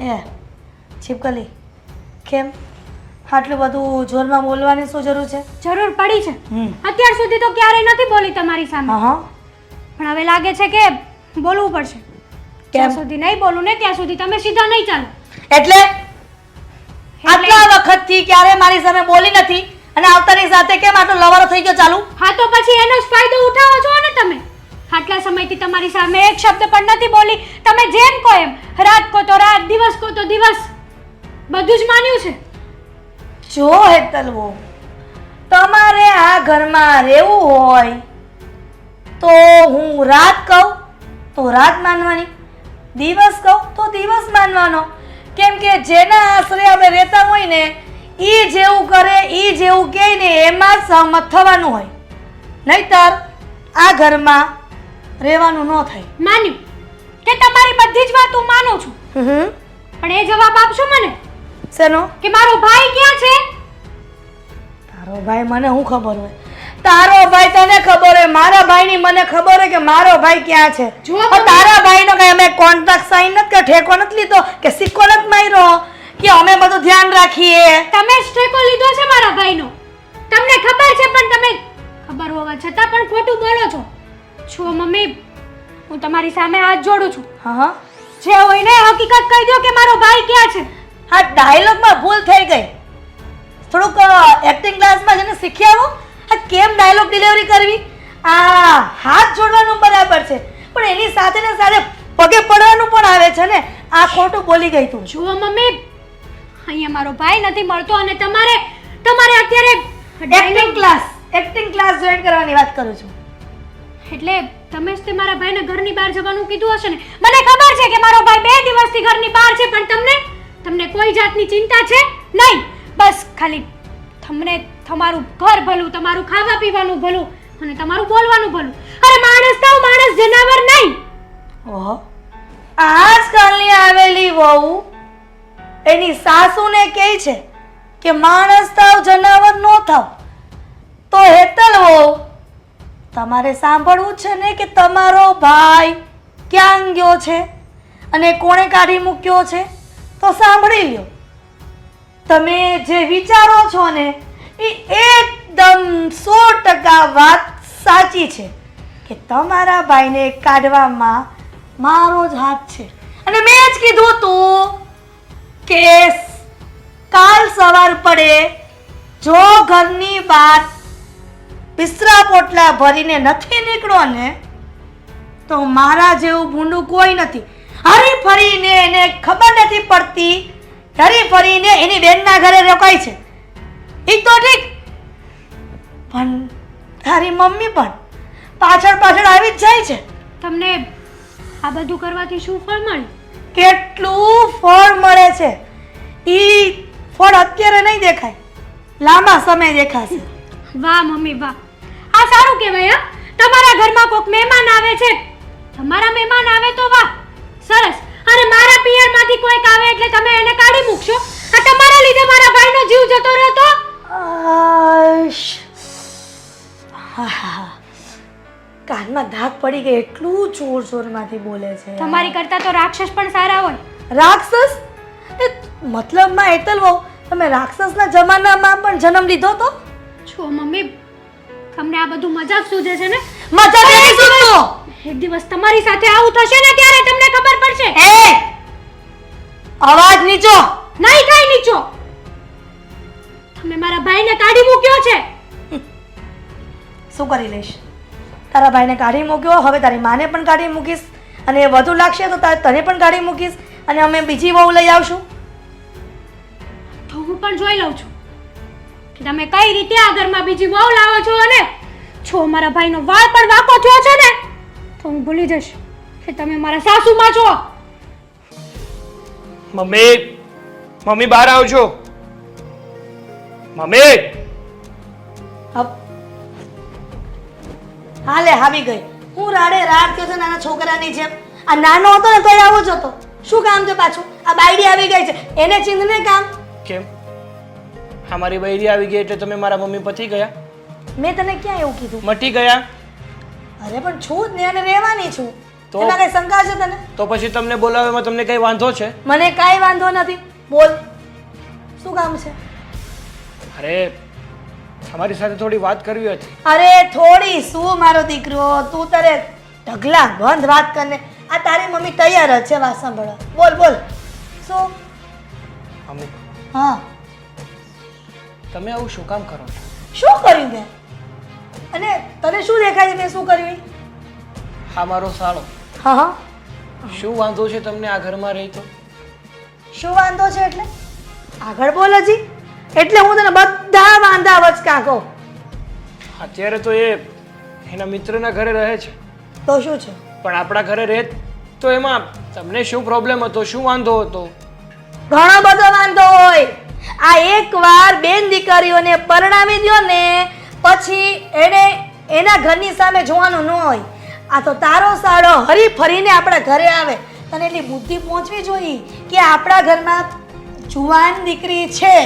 એ છીપકલી કેમ? આટલું બધું જોરમાં બોલવાની શું જરૂર છે? જરૂર પડી છે. હમ. અત્યાર સુધી તો ક્યારેય નથી બોલી તમારી સામે. હા હા. પણ હવે લાગે છે કે બોલવું પડશે. જ્યાં સુધી નહીં બોલું ને ત્યાં સુધી તમે સીધા નહીં ચાલો. એટલે? આટલા વખતથી ક્યારે મારી સામે બોલી નથી અને આવતાની સાથે કેમ આટલો લવારો થઈ ગયો ચાલુ? હા તો પછી એનો જ ફાયદો ઉઠાવો છો ને તમે. આટલા સમયથી તમારી સામે એક શબ્દ પણ નથી બોલી. તમે જેમ કહો એમ. રાત કહો તો રાત, દિવસ કહો તો દિવસ. બધું જ માન્યું છે. જો હેતલવો તમારે આ ઘરમાં રહેવું હોય તો હું રાત કહું તો રાત માનવાની, દિવસ કહું તો દિવસ માનવાનો. કેમ કે જેના આશરે આપણે રહેતા હોય ને એ જેવું કરે એ જેવું કહે ને એમાં સહમત થવાનું હોય. નહીતર આ ઘરમાં રહેવાનું ન થાય. માન્યું. કે તમારી બધી જ વાત હું માનું છું. હમ. પણ એ જવાબ આપશો મને? શેનો? કે મારો ભાઈ ક્યાં છે? તારો ભાઈ મને શું ખબર હોય? તારો ભાઈ તને ખબર હોય? મારા ભાઈની મને ખબર હોય કે મારો ભાઈ ક્યાં છે? પણ તારા ભાઈનો કઈ અમે કોન્ટ્રાક્ટ સાઈન નથી કે ઠેકો નથી લીધો કે સિક્કો નથી માર્યો? કે અમે બધું ધ્યાન રાખીએ? તમે જ ઠેકો લીધો છે મારા ભાઈનો. તમને ખબર છે પણ તમે ખબર હોવા છતાં પણ ખોટું બોલો છો. છો મમ્મી. હું તમારી સામે હાથ જોડું છું. હા હા. જે હોય ને હકીકત કહી દો કે મારો ભાઈ ક્યાં છે? આ ડાયલોગમાં ભૂલ થઈ ગઈ. થોડુંક એક્ટિંગ ક્લાસમાં જઈને શીખી આવો આ કેમ ડાયલોગ ડિલિવરી કરવી? આ હાથ જોડવાનું બરાબર છે પણ એની સાથે ને સાથે પગે પડવાનું પણ આવે છે ને. આ ખોટું બોલી ગઈ તું. જુઓ મમ્મી. અહીંયા મારો ભાઈ નથી મળતો અને તમારે તમારે અત્યારે acting class acting class join કરવાની વાત કરું છું. એટલે તમે જ તે મારા ભાઈને ઘરની બહાર જવાનું કીધું હશે ને? મને ખબર છે કે મારો ભાઈ બે દિવસથી ઘરની બહાર છે, પણ તમને તમને કોઈ જાતની ચિંતા છે નહીં. બસ ખાલી તમને તમારું ઘર ભલું, તમારું ખાવા પીવાનું ભલું અને તમારું બોલવાનું ભલું. અરે માણસ તો, માણસ જનાવર નહીં. ઓહો. આજકાલની આવેલી વહુ એની સાસુને કહે છે કે માણસ થાવ, જનાવર નો થાવ. તો હેતલ વહુ તમારે સાંભળવું છે ને કે તમારો ભાઈ ક્યાં ગયો છે અને કોણે કાઢી મૂક્યો છે? તો સાંભળી લ્યો. તમે જે વિચારો છો ને, એ એકદમ સો ટકા વાત સાચી છે કે તમારા ભાઈને કાઢવામાં મારો જ હાથ છે. અને મેં જ કીધું તું કે કાલ સવાર પડે જો ઘરની બહાર બિસ્તરા પોટલા ભરીને નથી નીકળો ને તો મારા જેવું ભૂંડું કોઈ નથી. હરી ફરીને એને ખબર નથી પડતી હરી ફરીને એની બેનના ઘરે રોકાય છે. એ તો ઠીક? પણ તારી મમ્મી પણ પાછળ પાછળ આવી જ જાય છે. તમને આ બધું કરવાથી શું ફળ મળે? કેટલું ફળ મળે છે. એ ફળ અત્યારે નહીં દેખાય. લાંબા સમય દેખાશે. વાહ મમ્મી વાહ. આ સારું કહેવાય હા? તમારા ઘરમાં કોઈક મહેમાન આવે છે. તમારા મહેમાન આવે તો વાહ સરસ. અને મારા પિયરમાંથી કોઈક આવે એટલે તમે એને કાઢી મૂકશો. આ તમારા લીધે મારા ભાઈનો જીવ જતો રહ્યો તો. કાનમાં ધાક પડી ગઈ એટલું જોર જોરમાંથી બોલે છે. તમારી કરતા તો રાક્ષસ પણ સારા હોય. રાક્ષસ? એ મતલબમાં વહુ. તમે રાક્ષસના જમાનામાં પણ જન્મ લીધો તો? છો મમ્મી. તમને આ બધું મજાક સૂજે છે ને? મજા નથી સૂજતો એક દિવસ તમારી સાથે આવું થશે ને ત્યારે તમને ખબર પડશે. એ! અવાજ નીચો. નહીં કાઈ નીચો. તમે મારા ભાઈને કાઢી મૂક્યો છે. શું કરી લઈશ? તારા ભાઈને કાઢી મૂક્યો હવે તારી માને પણ કાઢી મૂકીશ. અને વધુ લાગશે તો તારે તને પણ કાઢી મૂકીશ. અને અમે બીજી વહુ લઈ આવશું. તો હું પણ જોઈ લઉં છું. તમે કઈ રીતે આ ઘરમાં બીજી વહુ લાવો છો અને છો મારા ભાઈનો વાળ પણ વાકો થયો છે ને તો હું ભૂલી જઈશ કે તમે મારા સાસુમાં છો. મમ્મી મમ્મી બહાર આવજો. મમ્મી! હપ. હાલે આવી ગઈ. હું રાડે રાડ થયો છે નાના છોકરાની જેમ. આ નાનો હતો ને તોય આવો જ હતો. શું કામ છે પાછું? આ બાયડી આવી ગઈ છે. એને ચિંધને કામ? કેમ? હા મારી બૈરી આવી ગઈ એટલે તમે મારા મમ્મી પતી ગયા. મેં તને ક્યાં એવું કીધું? મટી ગયા. અરે પણ છું જ ને અને રહેવાની છું. તો? એમાં કઈ શંકા છે તને? તો પછી તમને બોલાવવામાં તમને કઈ વાંધો છે? મને કાંઈ વાંધો નથી. બોલ. શું કામ છે? અરે તમારી સાથે થોડી વાત કરવી હતી. અરે થોડી શું મારો દીકરો? તું તારે ઢગલા બંધ વાત કરને. આ તારી મમ્મી તૈયાર જ છે વાત સાંભળવા. બોલ બોલ. શું? મમ્મી હા. તમે આવું શું કામ કરો? છો શું કર્યું મેં? અને તને શું દેખાય છે મેં શું કર્યું હા મારો સાળો. હા હા. શું વાંધો છે તમને આ ઘરમાં રહી તો? શું વાંધો છે એટલે? આગળ બોલ હજી. એટલે હું તને બધા વાંધા વચકા કહું અત્યારે તો એ એના મિત્રના ઘરે રહે છે. તો શું છે? પણ આપણા ઘરે રહે તો એમાં તમને શું પ્રોબ્લેમ હતો? શું વાંધો હતો? ઘણો બધો વાંધો હોય. આ એકવાર બેન દીકરીઓને પરણાવી દ્યો ને પછી એને એના ઘરની સામે જોવાનું ન હોય. આ તો તારો સાળો હરી ફરીને આપણા ઘરે આવે. તને એટલી બુદ્ધિ પહોંચવી જોઈએ કે આપણા ઘરમાં જુવાન દીકરી છે.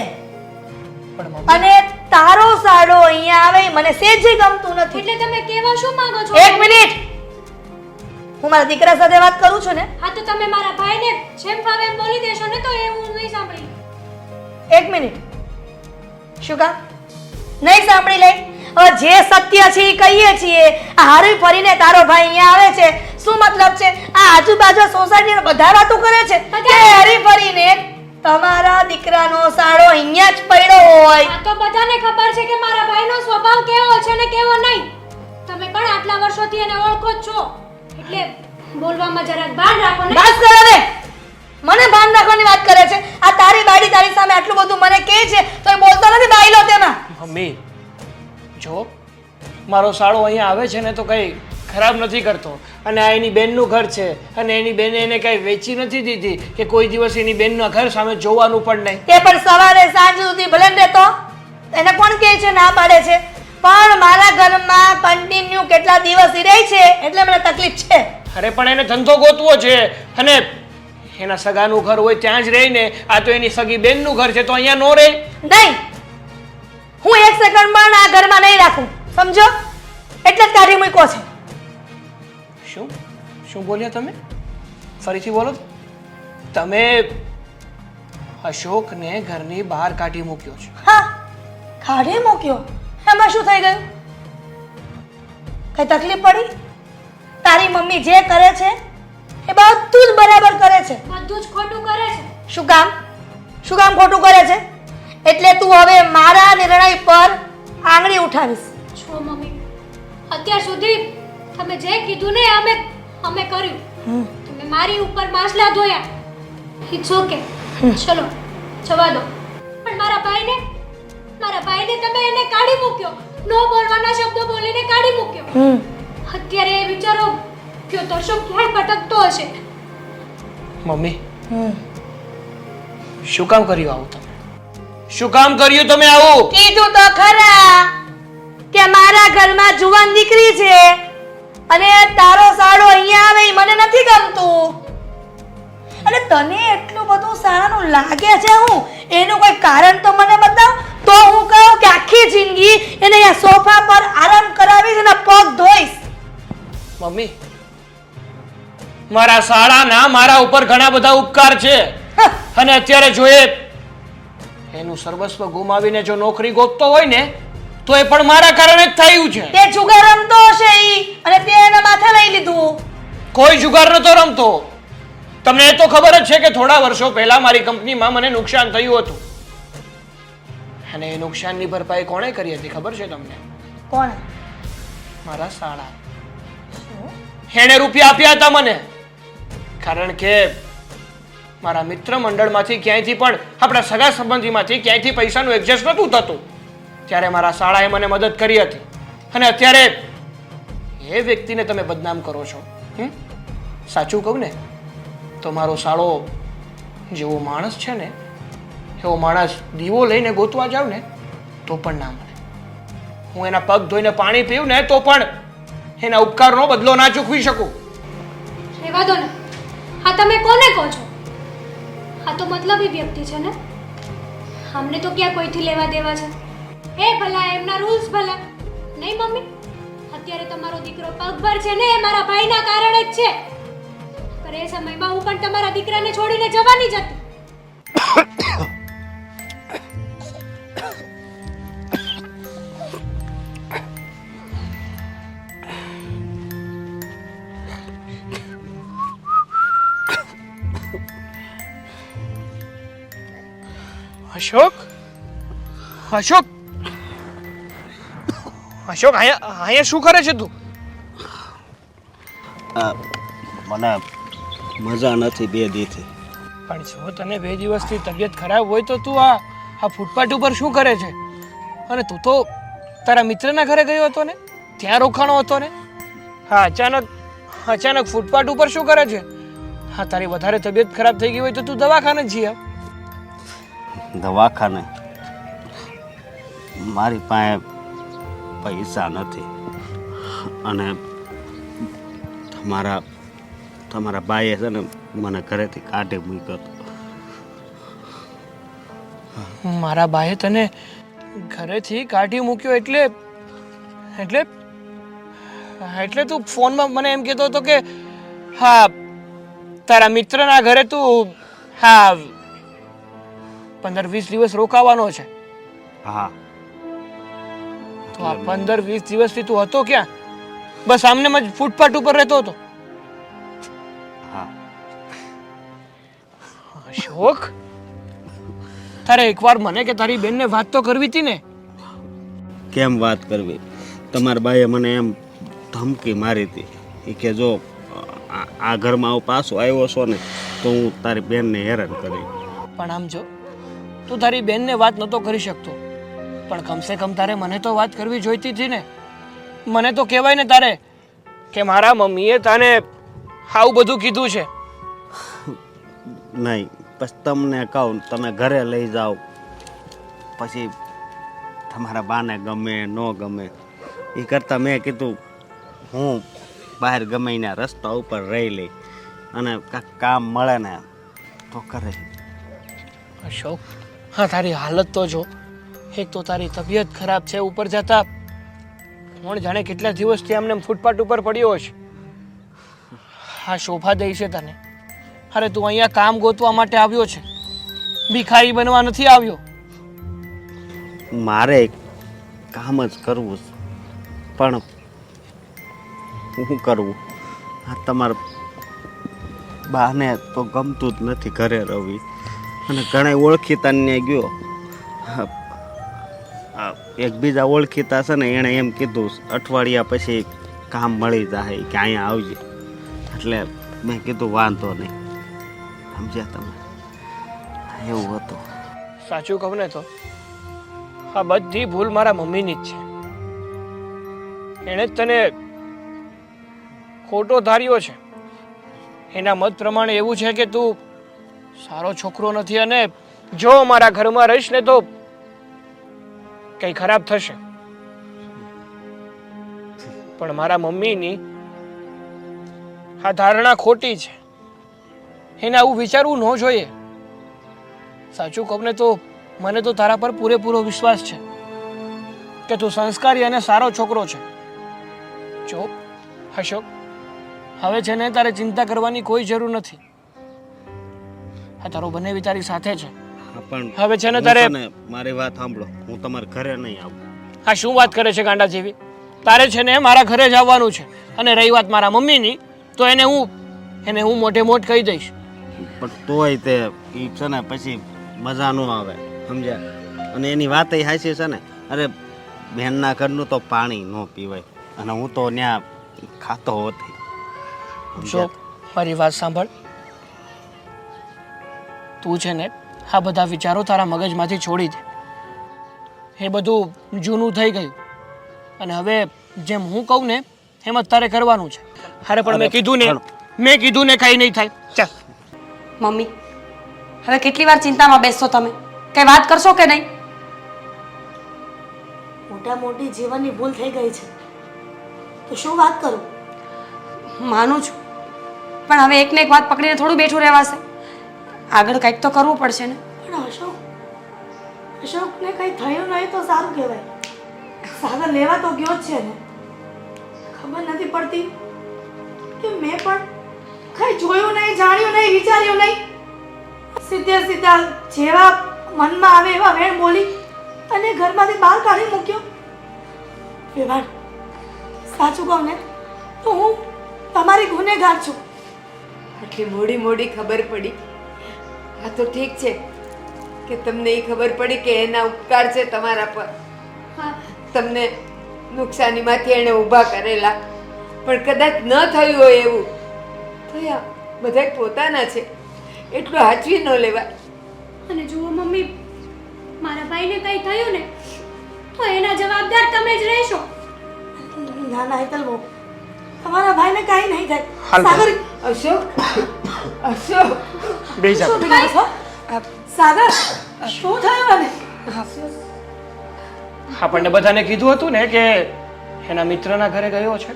અને તારો સાડો અહીંયા આવે મને સેજે ગમતું નથી. એટલે તમે કેવા શું માંગો છો? એક મિનિટ! હું મારા દીકરા સાથે વાત કરું છું ને? હા તો તમે મારા ભાઈને જેમ ફાવે એમ બોલી દેશો ને તો એ હું નહીં સાંભળી. એક મિનિટ. શું કા નહીં સાંભળી લઈ હવે જે સત્ય છે એ કહીએ છીએ. આ હારી ફરીને તારો ભાઈ અહીંયા આવે છે. શું મતલબ છે? આ આજુબાજુ સોસાયટી બધા વાતો કરે છે? કે હારી ફરીને તમારા દીકરાનો સાળો અહીંયા જ પડ્યો હોય. આ તો બધાને ખબર છે કે મારા ભાઈનો સ્વભાવ કેવો છે ને કેવો નહીં. તમે પણ આટલા વર્ષોથી એને ઓળખો જ છો. એટલે બોલવામાં જરાક ભાન રાખો ને. બસ હવે. મને ભાન રાખવાની વાત કરે છે. આ તારી સામે આટલું બધું મને કહે છે તો એ બોલતો નથી બાઈલો તેમાં. મમ્મી જો મારો સાળો અહીંયા આવે છે ને તો કંઈ ખરાબ નથી કરતો. અને આ એની બેનનું ઘર છે અને એની બેને એને કંઈ વેચી નથી દીધી કે કોઈ દિવસ એની બેનના ઘર સામે જોવાનું પણ નહીં. તે પણ સવારે સાંજ સુધી ભલે ને રહેતો એને કોણ કહે છે? ના પાડે છે. પણ મારા ઘરમાં કન્ટિન્યુ કેટલા દિવસ રહે છે એટલે મને તકલીફ છે. અરે પણ એને ધંધો ગોતવો છે. અને એના સગાનું ઘર હોય ત્યાં જ રહીને આ તો એની સગી બેનનું ઘર છે તો અહીંયા નો રહે નહીં. હું એક સેકન્ડ પણ આ ઘરમાં નહીં રાખું. સમજો? એટલે જ કાઢી મૂક્યો છે. શું? શું બોલ્યા તમે? ફરીથી બોલો તમે અશોકને ઘરની બહાર કાઢી મૂક્યો છે. હા. કાઢી મૂક્યો? એમાં શું થઈ ગયું? કઈ તકલીફ પડી? તારી મમ્મી જે કરે છે એ બધું જ બરાબર કરે છે. બધું જ ખોટું કરે છે. શું કામ? શું કામ ખોટું કરે છે? એટલે તું હવે મારા નિર્ણય પર આંગળી ઉઠાવીશ. છો મમ્મી. અત્યાર સુધી તમે જે કીધું ને અમે અમે કર્યું. તમે મારી ઉપર માછલા ધોયા. ઇટ્સ ઓકે ચલો જવા દો. પણ મારા ભાઈને મારા ભાઈને તમે એને કાઢી મૂક્યો. નો બોલવાના શબ્દો બોલીને કાઢી મૂક્યો. અત્યારે વિચારો કયો દર્શક ક્યાંય ભટકતો હશે? મમ્મી. શું કામ કર્યું આવું તમે? શું કામ કર્યું તમે આવું? કીધું તો ખરા કે મારા ઘરમાં જુવાન દીકરી છે અને તારો સાડો અહીંયા આવે મને નથી ગમતું. અને તને એટલું બધું સારાનું લાગે છે હું? એનું કોઈ કારણ તો મને બતાવ? તો હું કહું કે આખી જિંદગી એને અહીંયા સોફા પર આરામ કરાવીશ અને પગ ધોઈશ. મમ્મી મારા શાળાના મારા ઉપર ઘણા બધા ઉપકાર છે. અને અત્યારે જો એ એનું સર્વસ્વ ગુમાવીને જો નોકરી ગોતતો હોય ને તો એ પણ મારા કારણે જ થયું છે. તે જુગાર રમતો હશે ઈ અને તે એના માથે લઈ લીધું. કોઈ જુગાર નતો રમતો. તમને એ તો ખબર જ છે કે થોડા વર્ષો પહેલા મારી કંપનીમાં મને નુકસાન થયું હતું. અને એ નુકસાનની ભરપાઈ કોણે કરી હતી ખબર છે તમને? કોણ? મારા શાળા. એણે રૂપિયા આપ્યા હતા મને. કારણ કે મારા મિત્ર મંડળમાંથી ક્યાંયથી પણ, આપણા સગા સંબંધીમાંથી ક્યાંયથી પૈસાનું એડજસ્ટ નહોતું થતું. ત્યારે મારા શાળાએ મને મદદ કરી હતી. અને અત્યારે એ વ્યક્તિને તમે બદનામ કરો છો? સાચું કહું ને, તો મારો શાળો જેવો માણસ છે ને, એવો માણસ દીવો લઈને ગોતવા જાવ ને, તો પણ ના મળે. હું એના પગ ધોઈને પાણી પીવું ને, તો પણ એના ઉપકારનો બદલો ના ચૂકવી શકું. રહેવા દો ને. હા, તમે કોને કહો છો? આ તો મતલબી વ્યક્તિ છે ને? અમને તો ક્યાં કોઈથી લેવા દેવા છે? એ ભલા, એમના રૂલ્સ ભલા. નહીં, મમ્મી? અત્યારે તમારો દીકરો પગભર છે ને, એ મારા ભાઈના કારણે જ છે. પણ એ સમયમાં હું પણ તમારા દીકરાને છોડીને જવાની જ હતી. અશોક અશોક અશોક અહીંયા અહીંયા શું કરે છે તું? મને મજા નથી બે દીથી. પણ જો તને બે દિવસથી તબિયત ખરાબ હોય તો તું આ આ ફૂટપાથ ઉપર શું કરે છે? અને તું તો તારા મિત્રના ઘરે ગયો હતો ને? ત્યાં રોકાણો હતો ને? હા અચાનક અચાનક ફૂટપાથ ઉપર શું કરે છે? હા તારી વધારે તબિયત ખરાબ થઈ ગઈ હોય તો તું દવાખાને જઈ આવ. દવાખાને. મારી પાસે પૈસા નથી. અને તમારા તમારા બાઈએ છે ને મને ઘરેથી કાઢી મૂક્યો મારા બાએ તને ઘરેથી કાઢી મૂક્યો એટલે એટલે એટલે તું ફોનમાં મને એમ કહેતો હતો કે, હા, તારા મિત્રના ઘરે તું, હા પંદર વીસ દિવસ રોકાવાનો છે. હા. તો આ પંદર વીસ દિવસથી તું હતો ક્યાં? બસ આમને જ ફૂટપાથ ઉપર રહેતો હતો. હા. અશોક? તારે એકવાર મને કે તારી બેનને વાત તો કરવી હતી ને? કેમ વાત કરવી? તમારા બાઈએ મને એમ ધમકી મારી હતી. એ કે જો આ- આ ઘરમાં આવો પાછો આવ્યો છો ને તો હું તારી બેનને હેરાન કરી. પણ આમ જો તું તારી બેનને વાત નહોતો કરી શકતો. પણ કમસે કમ તારે મને તો વાત કરવી જોઈતી હતી ને. મને તો કહેવાય ને તારે કે મારા મમ્મીએ તને આવું બધું કીધું છે. નહીં પછી તમને કહું તમે ઘરે લઈ જાઓ. પછી તમારા બાને ગમે ન ગમે એ કરતાં મેં કીધું હું બહાર ગમે એના રસ્તા ઉપર રહી લઈ અને કામ મળે ને તો કરે. અશોક હા, તારી હાલત તો જો. એક તો તારી તબિયત ખરાબ છે, ઉપર જતા. કોણ જાણે કેટલા દિવસથી આમને ફૂટપાથ ઉપર પડ્યો હશે. હા, શોભા દઈ છે તને. અરે, તું અહીંયા કામ ગોતવા માટે આવ્યો છે. ભિખારી બનવા નથી આવ્યો. મારે કામ જ કરવું પણ શું કરવું? આ તમારા બાને તો ગમતું જ નથી ઘરે રવી. અને ઘણા ઓળખીતા ને ગયો. હા, આ એકબીજા ઓળખીતા છે ને એણે એમ કીધું અઠવાડિયા પછી કામ મળી જાય કે અહીંયા આવજે. એટલે મેં કીધું વાંધો નહીં. સમજ્યા તમે? એવું હતું. સાચું કહું ને તો આ બધી ભૂલ મારા મમ્મીની જ છે. એણે જ તને ખોટો ધાર્યો છે. એના મત પ્રમાણે એવું છે કે તું સારો છોકરો નથી અને જો મારા ઘરમાં રહીશ ને તો કંઈ ખરાબ થશે. પણ મારા મમ્મીની આ ધારણા ખોટી છે. એને આવું વિચારવું ન જોઈએ. સાચું કહું ને તો મને તો તારા પર પૂરેપૂરો વિશ્વાસ છે કે તું સંસ્કારી અને સારો છોકરો છે. જો અશોક હવે છે ને તારે ચિંતા કરવાની કોઈ જરૂર નથી. આ તારો બંને વિચારી સાથે છે. હા, પણ હવે છે ને તારે- મારી વાત સાંભળો. હું તમારા ઘરે નહીં આવું. આ શું વાત કરે છે ગાંડા જેવી? તારે છે ને મારા ઘરે જ આવવાનું છે અને રહી વાત મારા મમ્મીની તો એને હું એને હું મોઢે મોટ કહી દઈશ. પણ તોય તે એ છે ને પછી મજા ન આવે સમજ્યા? અને એની વાત એ હાચી છે ને અરે બહેનના ઘરનું તો પાણી ન પીવાય અને હું તો ત્યાં ખાતો હોતી. મારી વાત સાંભળ. તું છે ને આ બધા વિચારો તારા મગજમાંથી છોડી દે. એ બધું જૂનું થઈ ગયું. અને હવે જેમ હું કહું ને એમ જ તારે કરવાનું છે. અરે પણ મેં કીધું ને મેં કીધું ને કઈ નહીં થાય. ચાલ. મમ્મી હવે કેટલી વાર ચિંતામાં બેસશો તમે? કઈ વાત કરશો કે નહીં? મોટા મોટી જીવનની ભૂલ થઈ ગઈ છે. તો શું વાત કરું? માનું છું. પણ હવે એકને એક વાત પકડીને થોડું બેઠું રહેવાશે. આગળ કંઈક તો કરવું પડશે ને. પણ અશોક અશોકને કંઈ થયું નહીં તો સારું કહેવાય. સાગર લેવા તો ગયો જ છે ને. ખબર નથી પડતી કે મેં પણ કંઈ જોયું નહીં જાણ્યું નહીં વિચાર્યું નહીં. સીધે સીધા જેવા મનમાં આવે એવા વેણ બોલી અને ઘરમાંથી બહાર કાઢી મૂક્યો. વ્યવહાર સાચું કહું ને તો હું તમારી ગુનેગાર છું. આટલી મોડી મોડી ખબર પડી. હા તો ઠીક છે કે તમને એ ખબર પડી કે એના ઉપકાર છે તમારા પર. હા. તમને નુકસાનીમાંથી એણે ઊભા કરેલા. પણ કદાચ ન થયું હોય એવું થયા આ બધા પોતાના છે. એટલું હાચવી ન લેવા અને જુઓ મમ્મી મારા ભાઈને કંઈ થયું ને તો એના જવાબદાર તમે જ રહેશો. ના ના હેતલ બહુ. તમારા ભાઈને કાંઈ નહીં થાય. સાગર અશોક અશોક બે જા શું થાય છો સાગર શું થયું મને આપણને બધાને કીધું હતું ને કે એના મિત્રના ઘરે ગયો છે.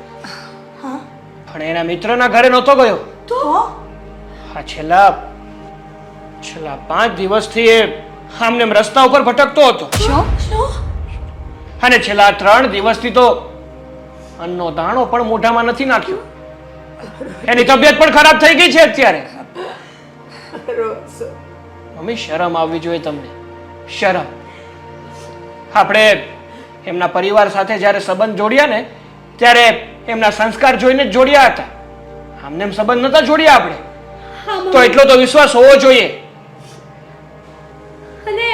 પણ એના મિત્રના ઘરે નહોતો ગયો. તો? આ છેલ્લા છેલ્લા પાંચ દિવસથી એ આમને રસ્તા ઉપર ભટકતો હતો. શું? શું? અને છેલ્લા ત્રણ દિવસથી તો અન્નનો દાણો પણ મોઢામાં નથી નાખ્યો. એની તબિયત પણ ખરાબ થઈ ગઈ છે અત્યારે. મમ્મી શરમ આવવી જોઈએ તમને. શરમ. આપણે એમના પરિવાર સાથે જ્યારે સંબંધ જોડ્યા ને ત્યારે એમના સંસ્કાર જોઈને જોડ્યા હતા. આમને એમ સંબંધ નતા જોડ્યા આપણે. તો એટલો તો વિશ્વાસ હોવો જોઈએ. અને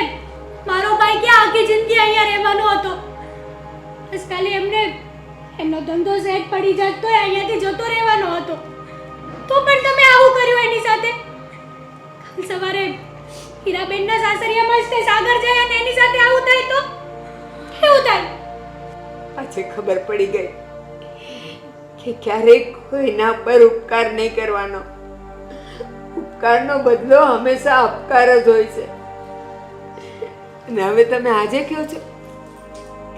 મારો ભાઈ ક્યાં આખી જિંદગી અહીંયા રહેવાનો હતો? બસ ખાલી એમને એમનો ધંધો સેટ પડી જાત તો અહીંયાથી જતો રહેવાનો હતો. તો પણ તમે આવું કર્યું એની સાથે? કાલ સવારે હીરાબેનના સાસરિયામાં જ તે સાગર જાય અને એની સાથે આવું થાય તો? કેવું થાય? આજે ખબર પડી ગઈ કે ક્યારેક કોઈના પર ઉપકાર નહીં કરવાનો. ઉપકારનો બદલો હંમેશા અપકાર જ હોય છે. અને હવે તમે આજે કહો છો?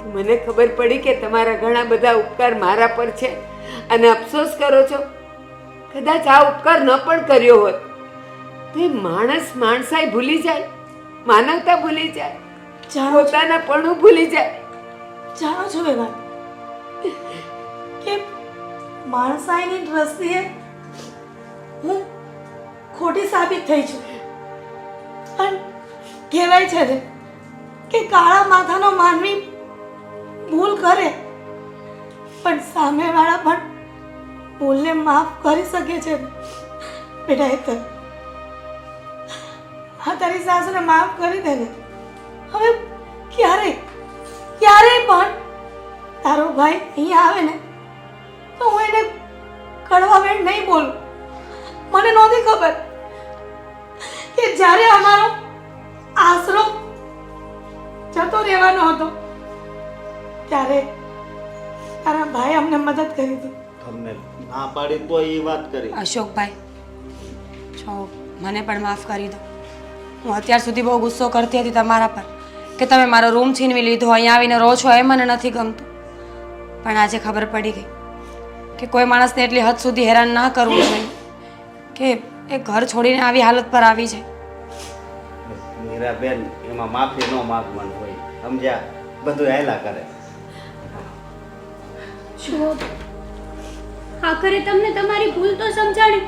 મને ખબર પડી કે તમારા ઘણા બધા ઉપકાર મારા પર છે. અને અફસોસ કરો છો. કદાચ આ ઉપકાર ન પણ કર્યો હોત તે માણસ માણસાઈ ભૂલી જાય. માનવતા ભૂલી જાય. પોતાના પણ ભૂલી જાય. જાણો છો વેવાણ કે માણસાઈની દ્રષ્ટિએ હું ખોટી સાબિત થઈ છું. પણ કહેવાય છે ને કે કાળા માથાનો માનવી ભૂલ કરે, પણ સામેવાળા પણ ભૂલને માફ કરી શકે છે. બેટા તો હા તારી સાસુને માફ કરી દે ને. હવે ક્યારે ક્યારે પણ તારો ભાઈ અહીંયા આવે ને, તો હું એને કડવા વેણ નહીં બોલું. મને નહોતી ખબર કે જ્યારે અમારો આશરો જતો રહેવાનો હતો ત્યારે તારા ભાઈ અમને મદદ કરી હતી. તમને ના પાડી તો એ વાત કરી. અશોકભાઈ છો મને પણ માફ કરી દો. હું અત્યાર સુધી બહુ ગુસ્સો કરતી હતી તમારા પર કે તમે મારો રૂમ છીનવી લીધો અહીંયા આવીને રહો છો એ મને નથી ગમતું. પણ આજે ખબર પડી ગઈ કે કોઈ માણસને એટલી હદ સુધી હેરાન ના કરવું જોઈએ કે એ ઘર છોડીને આવી હાલત પર આવી છે મીરાબેન એમાં માફી ન માગવાનું હોય. સમજ્યા? બધું હેલા કરે. જુઓ. આખરે તમને તમારી ભૂલ તો સમજાણી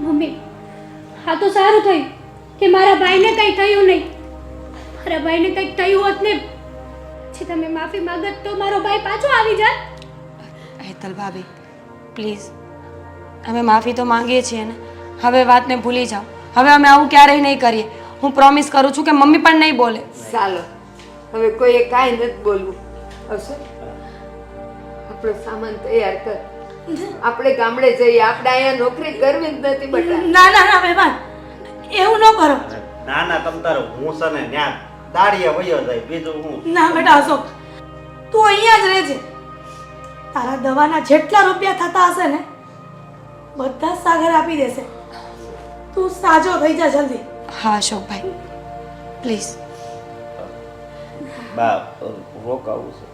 મમ્મી હા તો સારું થયું કે મારા ભાઈને કંઈ થયું નહીં. મારા ભાઈને કંઈક થયું હોત ને પછી તમે માફી માંગત તો મારો ભાઈ પાછો આવી જાત હેતલ ભાભી પ્લીઝ. અમે માફી તો માંગીએ છીએ ને. હવે વાતને ભૂલી જાઓ. હવે અમે આવું ક્યારેય નહીં કરીએ. હું પ્રોમિસ કરું છું કે મમ્મી પણ નહીં બોલે. ચાલો. હવે કોઈએ કાંઈ નથી બોલવું. હશે આપણો સામાન તૈયાર કર. આપણે ગામડે જઈએ આપણે અહીંયા નોકરી કરવી જ નથી બટા. ના ના ના મહેમાન એવું ન કરો. ના ના તમ તારે હું છે ને ત્યાં દાડીએ વયો જાય બીજું હું? ના બેટા અશોક તું અહીંયા જ રહેજે. તારા દવાના જેટલા રૂપિયા થતા હશે ને બધા સાગર આપી દેશે. તું સાજો થઈ જા જલ્દી. હા અશોકભાઈ પ્લીઝ. બા રોકાવું છે.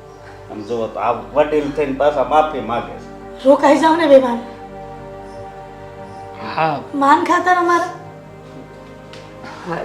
આમ જુઓ તો આ વડીલ થઈને પાછા માફી માગે છે. રોકાઈ જાવ ને બેમાન હા. માન ખાતર અમારા. હા.